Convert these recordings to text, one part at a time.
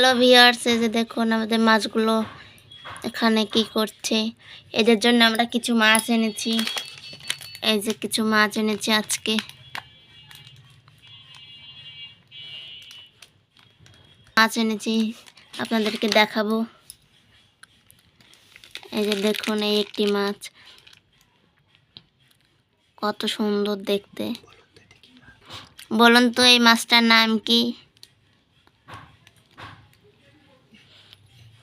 Hello viewers এই যে দেখুন আমাদের মাছগুলো এখানে কি করছে। এদের জন্য আমরা কিছু মাছ এনেছি। এই যে কিছু মাছ এনেছি আজকে। মাছ এনেছি, আপনাদেরকে দেখাবো। এই যে দেখুন এই একটি মাছ। কত সুন্দর দেখতে। বলুন তো এই মাছটার নাম কি?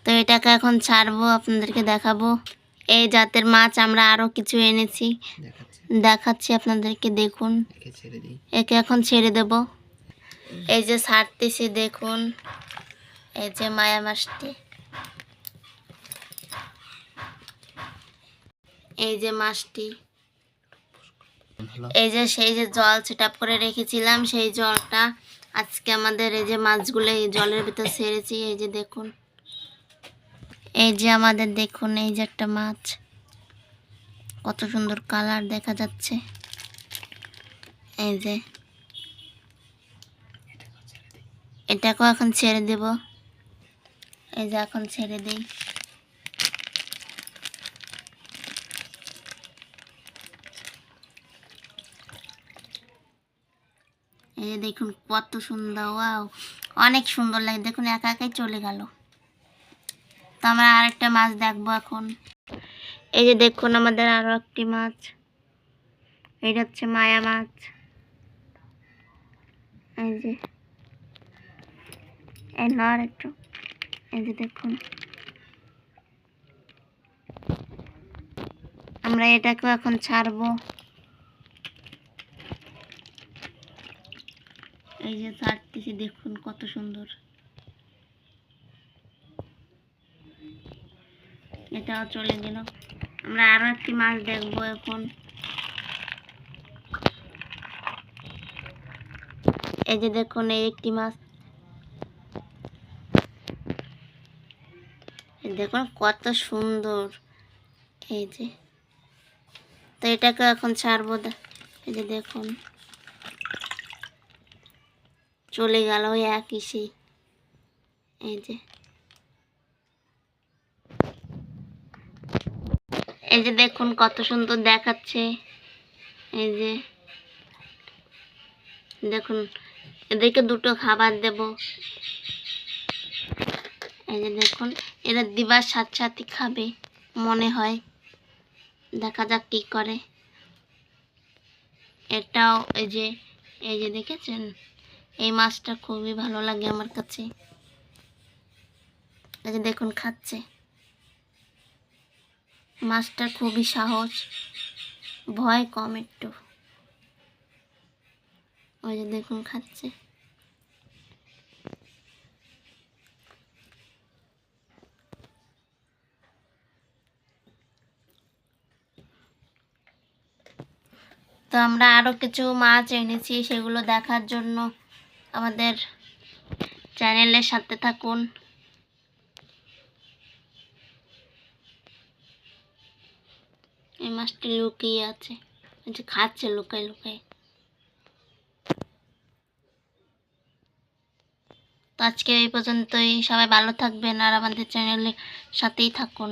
তো এটাকে এখন ছাড়বো আপনাদেরকে দেখাবো। এই জাতের মাছ আমরা আরও কিছু এনেছি। দেখাচ্ছি। আপনাদেরকে দেখুন। একে এখন ছেড়ে দেব। এই যে ছাড়তেছি দেখুন। এই যে মায়া মাছটি। এই যে মাছটি। এই যে সেই যে জল সেট করে রেখেছিলাম সেই জলটা আজকে আমাদের এই যে মাছগুলো এই জলের ভিতর ছেড়েছি। এই যে দেখুন। এই যে আমাদের দেখুন, এই যে একটা মাছ। কত সুন্দর কালার দেখা যাচ্ছে। এই যে। এটাকেও এখন ছেড়ে দেব। এই যে এখন ছেড়ে দিই। এই যে দেখুন, কত সুন্দর, ওয়াও। অনেক সুন্দর লাগে। দেখুন, একা একাই চলে গেল। তো আমরা আরেকটা মাছ দেখব এখন। এই যে দেখুন আমাদের আরও একটি মাছ। এটা হচ্ছে মায়া মাছ। এই যে। এই নর একটু এই যে দেখুন। আমরা এটাকেও এখন ছাড়বো। এই যে ছাড়তেছি, দেখুন কত সুন্দর। এটাও চলে গেল। আমরা আরও একটি মাছ দেখব এখন। এই যে দেখুন, এই একটি মাছ। দেখুন, কত সুন্দর। এই যে। তো এটাকে এখন ছাড়বো এই যে দেখুন। চলে গেল ওই একই সেই। এই যে। এই যে দেখুন কত সুন্দর দেখাচ্ছে। এই যে দেখুন, এদেরকে দুটো খাবার দেব। এই যে দেখুন, এরা দিবার সাথে সাথে খাবে, মনে হয়। দেখা যাক কি করে। এটাও এই যে এই যে দেখেছেন? এই মাছটা খুবই ভালো লাগে আমার কাছে। এই যে দেখুন, খাচ্ছে। মাছটা খুবই সাহস। ভয় কম একটু। ওই যে দেখুন খাচ্ছে। তো আমরা আরও কিছু মাছ এনেছি, সেগুলো দেখার জন্য আমাদের চ্যানেলের সাথে থাকুন। এই মাছটি লুকিয়ে আছে। যে খাচ্ছে লুকাই লুকাই তো আজকে এই পর্যন্তই। সবাই ভালো থাকবেন আর আমাদের চ্যানেলের সাথেই থাকুন।